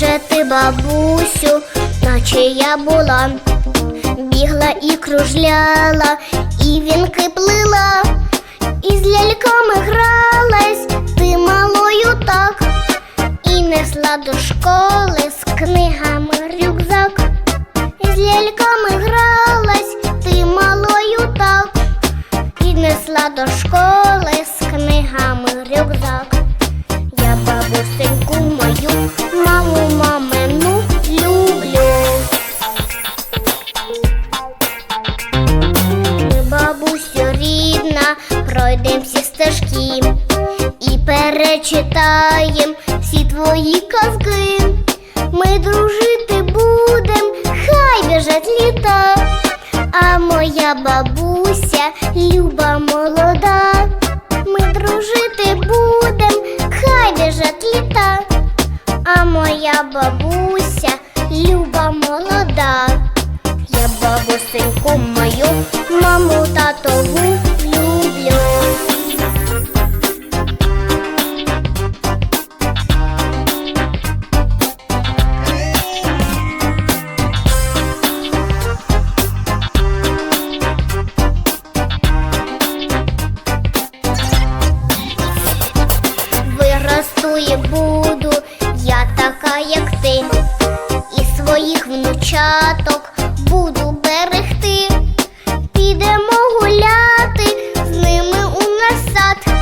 бабусю, наче я була, бігла і кружляла, і вінки плила, і з ляльками гралась, ти малою так, і несла до школи з книгами рюкзак, і з ляльками гралась, ти малою так, і несла до школи з книгами рюкзак. Перечитаєм всі твої казки. Ми дружити будем, хай біжать літа, а моя бабуся люба молода. Ми дружити будем, хай біжать літа, а моя бабуся люба молода. Я бабусеньку мою, маму татову Виросту буду я така, як ти, і своїх внучаток буду берегти. Підемо гуляти з ними у нас сад.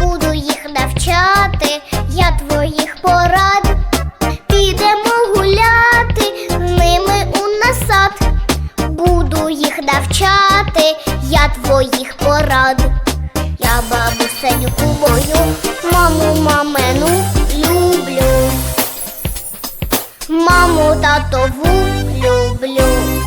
Буду їх навчати, я твоїх порад. Підемо гуляти з ними у нас сад. Буду їх навчати, я твоїх порад. Я бабусеньку татову люблю.